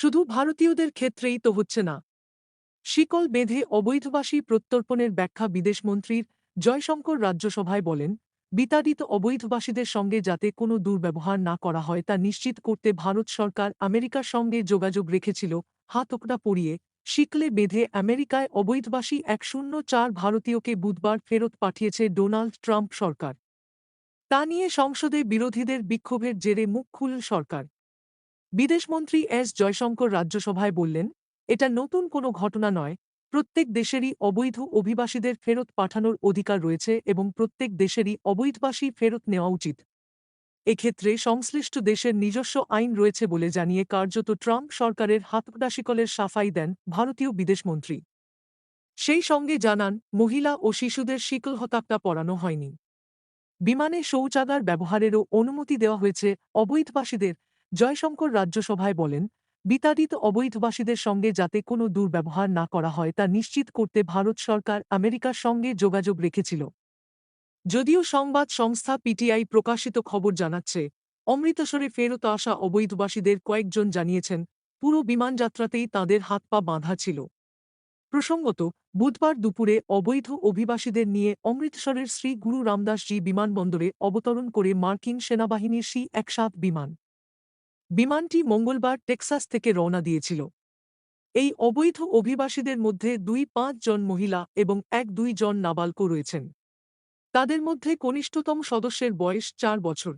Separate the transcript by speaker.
Speaker 1: শুধু ভারতীয়দের ক্ষেত্রেই তো হচ্ছে না। শিকল বেঁধে অবৈধবাসী প্রত্যর্পণের ব্যাখ্যা বিদেশমন্ত্রীর জয়শঙ্কর রাজ্যসভায় বলেন, বিতাড়িত অবৈধবাসীদের সঙ্গে যাতে কোনো দুর্ব্যবহার না করা হয় তা নিশ্চিত করতে ভারত সরকার আমেরিকার সঙ্গে যোগাযোগ রেখেছিল হাতকড়া পরিয়ে শিকলে বেঁধে আমেরিকায় অবৈধবাসী এক শূন্য চার ভারতীয়কে বুধবার ফেরত পাঠিয়েছে ডোনাল্ড ট্রাম্প সরকার। তা নিয়ে সংসদে বিরোধীদের বিক্ষোভের জেরে মুখ খুলল সরকার। বিদেশমন্ত্রী এস জয়শঙ্কর রাজ্যসভায় বললেন, এটা নতুন কোনো ঘটনা নয়। প্রত্যেক দেশেরই অবৈধ অভিবাসীদের ফেরত পাঠানোর অধিকার রয়েছে এবং প্রত্যেক দেশেরই অবৈধবাসী ফেরত নেওয়া উচিত। এক্ষেত্রে সংশ্লিষ্ট দেশের নিজস্ব আইন রয়েছে বলে জানিয়ে কার্যত ট্রাম্প সরকারের হাতকড়াশিকলের সাফাই দেন ভারতীয় বিদেশমন্ত্রী সেই সঙ্গে জানান, মহিলা ও শিশুদের শিকল হতাক্তা পরানো হয়নি। বিমানে শৌচাগার ব্যবহারেরও অনুমতি দেওয়া হয়েছে। অবৈধবাসীদের জয়শঙ্কর রাজ্যসভায় বলেন, বিতাড়িত অবৈধবাসীদের সঙ্গে যাতে কোনো দুর্ব্যবহার না করা হয় তা নিশ্চিত করতে ভারত সরকার আমেরিকার সঙ্গে যোগাযোগ রেখেছিল। যদিও সংবাদ সংস্থা পিটিআই প্রকাশিত খবর জানাচ্ছে, অমৃতসরে ফেরত আসা অবৈধবাসীদের কয়েকজন জানিয়েছেন, পুরো বিমানযাত্রাতেই তাঁদের হাত পা বাঁধা ছিল। প্রসঙ্গত, বুধবার দুপুরে অবৈধ অভিবাসীদের নিয়ে অমৃতসরের শ্রী গুরু রামদাসজি বিমানবন্দরে অবতরণ করে মার্কিন সেনাবাহিনীর সি এক সাত বিমান বিমানটি মঙ্গলবার টেক্সাস থেকে রওনা দিয়েছিল। এই অবৈধ অভিবাসীদের মধ্যে দুই পাঁচ জন মহিলা এবং এক দুই জন নাবালকও রয়েছেন। তাদের মধ্যে কনিষ্ঠতম সদস্যের বয়স চার বছর।